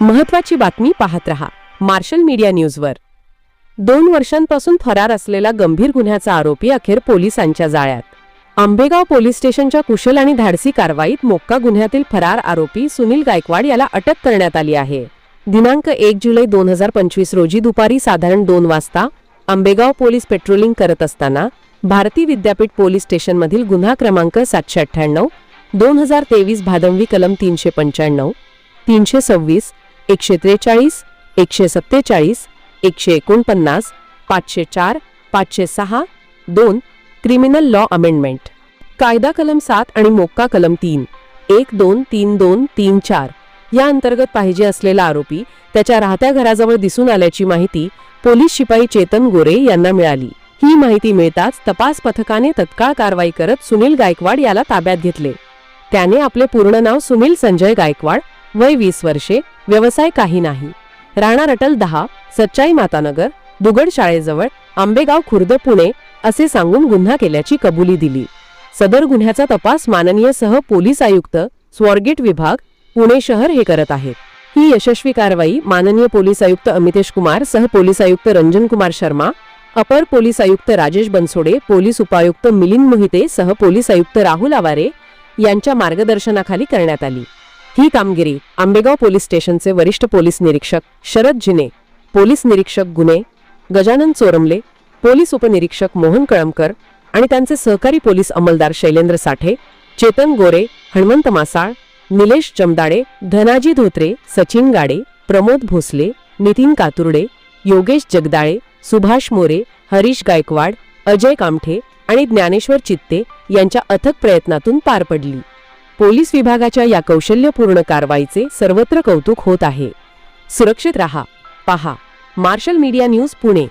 महत्वाची बातमी पाहत रहा. मार्शल मीडिया न्यूजवर. दोन वर्षांपासून फरार असलेला गंभीर गुन्ह्याचा आरोपी अखेर पोलिसांच्या जाळ्यात. आंबेगाव पोलीस स्टेशनच्या कुशल आणि धाडसी कारवाईत मोक्का गुन्ह्यातील फरार आरोपी सुनील गायकवाड याला अटक करण्यात आली आहे. दिनांक एक जुलै दोन हजार पंचवीस रोजी दुपारी साधारण दोन वाजता आंबेगाव पोलीस पेट्रोलिंग करत असताना भारती विद्यापीठ पोलीस स्टेशनमधील गुन्हा क्रमांक सातशे अठ्ठ्याण्णव दोन हजार तेवीस भादंवी कलम तीनशे पंच्याण्णव तीनशे सव्वीस एकशे त्रेचाळीस एकशे सत्तेचाळीस एकशे एकोणपन्नास पाचशे चार पाचशे सहा दोन क्रिमिनल लॉ अमेंडमेंट. कायदा कलम सात आणि मोक्का कलम तीन एक दोन तीन दोन तीन चार या अंतर्गत पाहिजे असलेला आरोपी त्याच्या राहत्या घराजवळ दिसून आल्याची माहिती पोलीस शिपाई चेतन गोरे यांना मिळाली. ही माहिती मिळताच तपास पथकाने तत्काळ कारवाई करत सुनील गायकवाड याला ताब्यात घेतले. त्याने आपले पूर्ण नाव सुनील संजय गायकवाड वय वीस वर्षे व्यवसाय काही नाही. राहणार अटल दहा सच्चाई मातानगर दुगड शाळेजवळ आंबेगाव खुर्द पुणे असे सांगून गुन्हा केल्याची कबुली दिली. सदर गुन्ह्याचा तपास माननीय सह पोलीस आयुक्त स्वॉर्गेट विभाग पुणे शहर हे करत आहेत. ही यशस्वी कारवाई माननीय पोलीस आयुक्त अमितेश कुमार सह पोलीस आयुक्त रंजन कुमार शर्मा अपर पोलीस आयुक्त राजेश बनसोडे पोलीस उपायुक्त मिलिंद मोहिते सह पोलीस आयुक्त राहुल आवारे यांच्या मार्गदर्शनाखाली करण्यात आली. ही कामगिरी आंबेगाव पोलीस स्टेशनचे वरिष्ठ पोलीस निरीक्षक शरद जिने पोलीस निरीक्षक गुन्हे गजानन चोरमले पोलीस उपनिरीक्षक मोहन कळमकर आणि त्यांचे सहकारी पोलीस अंमलदार शैलेंद्र साठे चेतन गोरे हणमंत मासाळ निलेश जमदाडे धनाजी धोत्रे सचिन गाडे प्रमोद भोसले नितीन कातुर्डे योगेश जगदाळे सुभाष मोरे हरीश गायकवाड अजय कामठे आणि ज्ञानेश्वर चित्ते यांच्या अथक प्रयत्नातून पार पडली. पोलीस विभागाच्या या कौशल्यपूर्ण कारवाईचे सर्वत्र कौतुक होत आहे. सुरक्षित रहा. पहा. Marshal media news Pune.